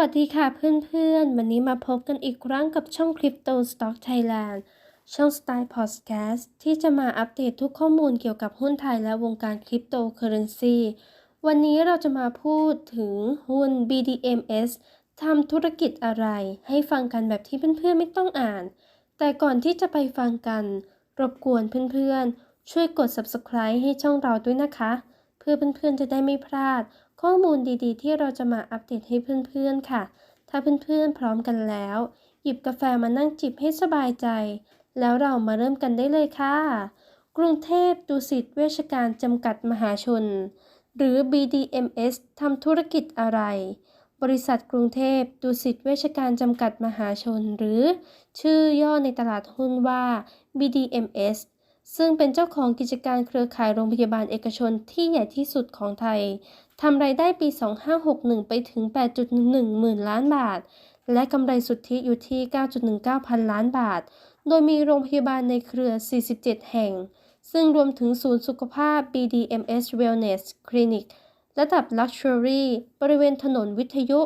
วัสดีค่ะเพื่อนๆ วันนี้มาพบกันอีกครั้งกับช่อง Crypto Stock Thailand ช่องสไตล์พอดแคสต์ที่จะมาอัปเดตทุกข้อมูลเกี่ยวกับหุ้นไทยและวงการคริปโตเคอเรนซีวันนี้เราจะมาพูดถึงหุ้น BDMs ทำธุรกิจอะไร ให้ฟังกันแบบที่เพื่อนๆ ไม่ต้องอ่าน แต่ก่อนที่จะไปฟังกัน รบกวนเพื่อนๆ ช่วยกด subscribe ให้ช่องเราด้วยนะคะ เพื่อเพื่อนๆ จะได้ไม่พลาด ข้อมูลดีๆ ที่เราจะมาอัปเดตให้เพื่อนๆค่ะ ถ้าเพื่อนๆพร้อมกันแล้ว หยิบกาแฟมานั่งจิบให้สบายใจ แล้วเรามาเริ่มกันได้เลยค่ะ กรุงเทพดุสิตเวชการจำกัดมหาชน หรือ BDMs ทำธุรกิจอะไร บริษัทกรุงเทพดุสิตเวชการจำกัดมหาชน หรือ ชื่อย่อในตลาดหุ้นว่า BDMs ซึ่งเป็นเจ้าของกิจการเครือข่ายโรงพยาบาลเอกชนที่ใหญ่ที่สุดของไทย ทำรายได้ปี 2561 ไปถึง8.1หมื่นล้านบาท และกำไรสุทธิอยู่ที่ 9.19 พันล้านบาท โดยมีโรงพยาบาลในเครือ 47 แห่ง ซึ่งรวมถึงศูนย์สุขภาพ BDMS Wellness Clinic ระดับ Luxury บริเวณถนนวิทยุ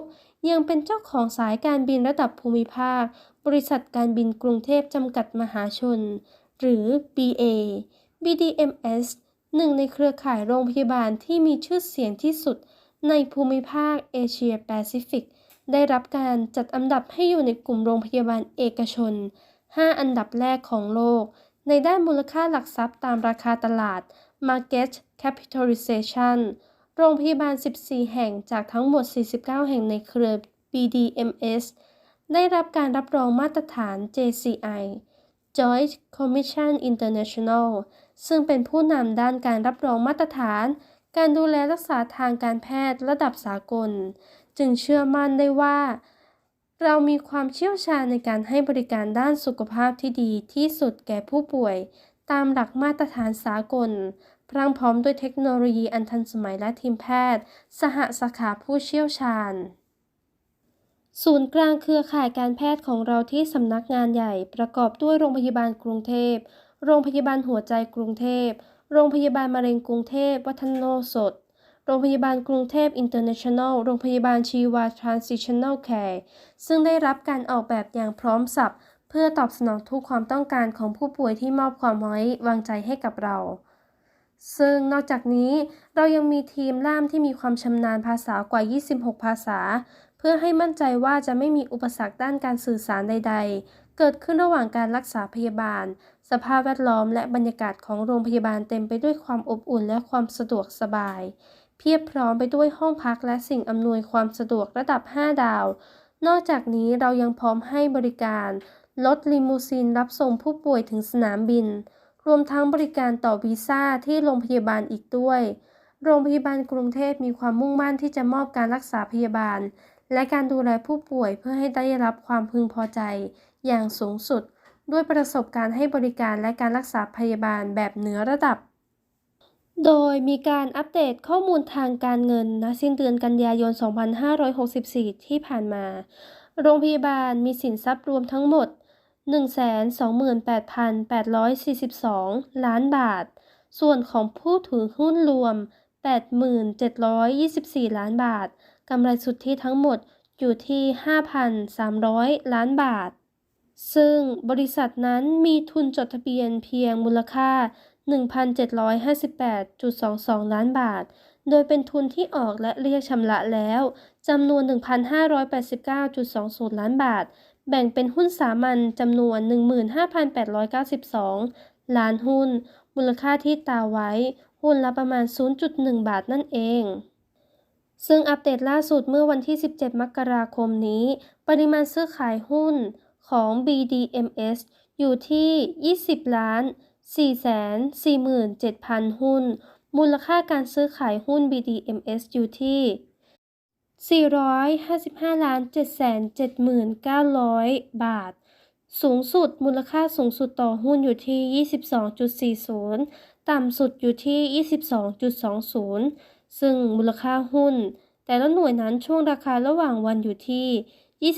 ยังเป็นเจ้าของสายการบินระดับภูมิภาค บริษัทการบินกรุงเทพจำกัดมหาชน หรือ BA BDMS หนึ่งในเครือข่ายโรงพยาบาลที่มีชื่อเสียงที่สุดในภูมิภาคเอเชียแปซิฟิก ได้รับการจัดอันดับให้อยู่ในกลุ่มโรงพยาบาลเอกชน 5 อันดับแรกของโลก ในด้านมูลค่าหลักทรัพย์ตามราคาตลาด Market Capitalization โรงพยาบาล 14 แห่งจากทั้งหมด 49 แห่งในเครือ BDMS ได้รับการรับรองมาตรฐาน JCI Joint Commission International ซึ่งเป็นผู้นำด้านการรับรองมาตรฐาน การดูแลรักษาทางการแพทย์ระดับสากล จึงเชื่อมั่นได้ว่า เรามีความเชี่ยวชาญในการให้บริการด้านสุขภาพที่ดีที่สุดแก่ผู้ป่วย ตามหลักมาตรฐานสากล พรั่งพร้อมด้วยเทคโนโลยีอันทันสมัยและทีมแพทย์ สหสาขาผู้เชี่ยวชาญ ศูนย์กลางเครือข่ายการแพทย์ของเราที่สำนักงานใหญ่ ประกอบด้วยโรงพยาบาลกรุงเทพ โรงพยาบาลหัวใจกรุงเทพ โรงพยาบาลมะเร็งกรุงเทพ วัฒนโนสด โรงพยาบาลกรุงเทพอินเตอร์เนชั่นแนล โรงพยาบาลชีวา Transitional Care ซึ่งได้รับการออกแบบอย่างพร้อมสับเพื่อตอบสนองทุกความต้องการของผู้ป่วยที่มอบความไว้วางใจให้กับเรา ซึ่งนอกจากนี้เรายังมีทีมล่ามที่มีความชำนาญภาษากว่า 26 ภาษา เพื่อให้มั่นใจว่าจะไม่มีอุปสรรคด้านการสื่อสารใด ๆ เกิดขึ้นระหว่างการรักษาพยาบาล สภาพแวดล้อมและบรรยากาศของโรงพยาบาลเต็มไปด้วยความอบอุ่นและความสะดวกสบาย เพียบพร้อมไปด้วยห้องพักและสิ่งอำนวยความสะดวกระดับ 5 ดาว นอกจากนี้เรายังพร้อมให้บริการรถลิมูซีนรับส่งผู้ป่วยถึงสนามบิน รวมทั้งบริการต่อวีซ่าที่โรงพยาบาลอีกด้วย โรงพยาบาลกรุงเทพมีความมุ่งมั่นที่จะมอบการรักษาพยาบาล และการดูแลผู้ป่วยเพื่อให้ได้รับความพึงพอใจ อย่างสูงสุด ด้วยประสบการณ์ให้บริการและการรักษาพยาบาลแบบเหนือระดับ โดยมีการอัปเดตข้อมูลทางการเงินณสิ้นเดือนกันยายน 2564 ที่ผ่านมา โรงพยาบาลมีสินทรัพย์รวมทั้งหมด 128,842 ล้านบาท ส่วนของผู้ถือหุ้นรวม 87,24 ล้านบาท กำไรสุทธิทั้งหมดอยู่ที่ 5,300 ล้านบาท ซึ่งบริษัทนั้นมีทุนจดทะเบียนเพียงมูลค่า 1,758.22 ล้านบาท โดยเป็นทุนที่ออกและเรียกชำระแล้วจำนวน 1,589.20 ล้านบาท แบ่งเป็นหุ้นสามัญจำนวน 15,892 ล้านหุ้น มูลค่าที่ตาไว้ หุ้นละประมาณ 0.1 บาทนั่นเอง ซึ่งอัปเดตล่าสุดเมื่อวันที่ 17 มกราคมนี้ ปริมาณซื้อขายหุ้นของ BDMs อยู่ที่ 20 ล้าน 447,000 หุ้น มูลค่าการซื้อขายหุ้น BDMs อยู่ที่ 455ล้าน779,000 บาท สูงสุดมูลค่าสูงสุดต่อหุ้นอยู่ที่ 22.40 ต่ำสุดอยู่ที่ 22.20 ซึ่งมูลค่าหุ้น แต่ละหน่วยนั้นช่วงราคาระหว่างวันอยู่ที่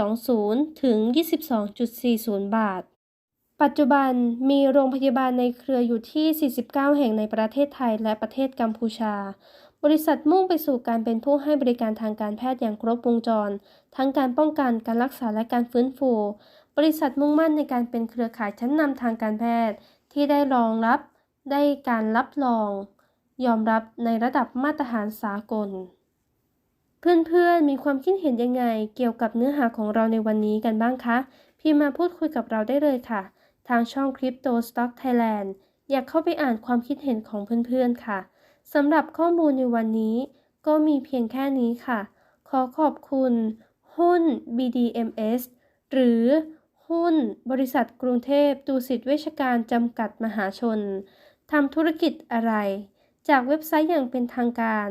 22.20 ถึง 22.40 บาท ปัจจุบันมีโรงพยาบาลในเครืออยู่ที่ 49 แห่งในประเทศไทยและประเทศกัมพูชา บริษัทมุ่งไปสู่การเป็นผู้ให้บริการทางการแพทย์อย่างครบวงจร ทั้งการป้องกัน การรักษา และการฟื้นฟู บริษัทมุ่งมั่นในการเป็นเครือข่ายชั้นนำทางการแพทย์ ที่ได้รองรับ ได้การรับรอง ยอมรับในระดับมาตรฐานสากล เพื่อนๆ มีความคิดเห็นยังไง เกี่ยวกับเนื้อหาของเราในวันนี้กันบ้างคะ พิมพ์มาพูดคุยกับเราได้เลยค่ะ ทางช่อง Crypto Stock Thailand อยากเข้าไปอ่านความคิดเห็นของเพื่อนๆ ค่ะ สำหรับข้อมูลในวันนี้ ก็มีเพียงแค่นี้ค่ะ ขอขอบคุณ หุ้น BDMs หรือหุ้นบริษัทกรุงเทพดูสิตเวชการจำกัดมหาชนทำธุรกิจอะไร จากเว็บไซต์อย่างเป็นทางการ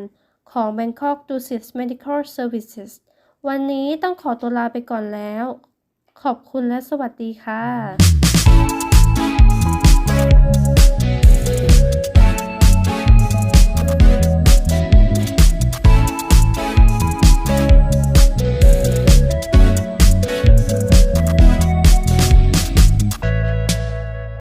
ของ Bangkok d u s i t Medical Services วันนี้ต้องขอตัวลาไปก่อนแล้ว ขอบคุณและสวัสดีค่ะ